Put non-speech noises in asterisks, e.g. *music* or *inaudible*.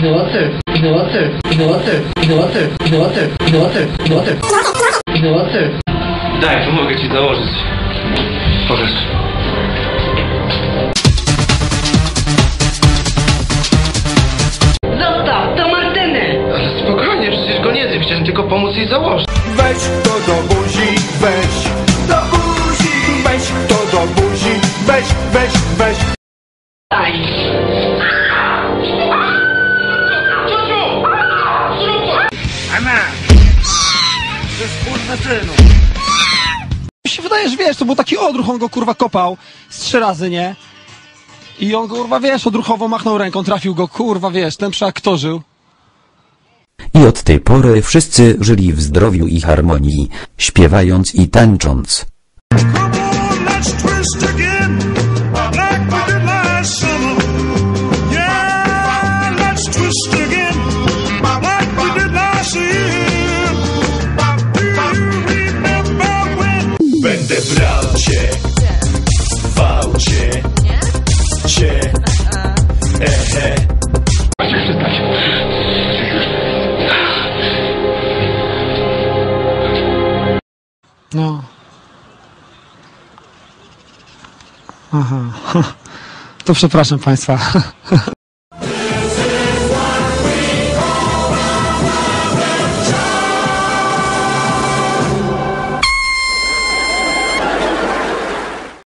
Water, in the water, in the water, in the water, in the water, in the water, in the water. Daj, pomogę ci założyć. Pokaż. Zostaw, to Martynę! Ale spokojnie, przecież go nie zje, chciałem tylko pomóc jej założyć. Weź to do buzi, weź do buzi, weź to do buzi, weź, weź, weź. Daj! Mi się wydaje, że wiesz, to był taki odruch, on go kurwa kopał z trzy razy, nie? I on kurwa, wiesz, odruchowo machnął ręką, trafił go, kurwa, wiesz, ten przeaktorzył. I od tej pory wszyscy żyli w zdrowiu i harmonii, śpiewając i tańcząc. Come on, let's twist again, No. Aha. *laughs* To przepraszam państwa. *laughs*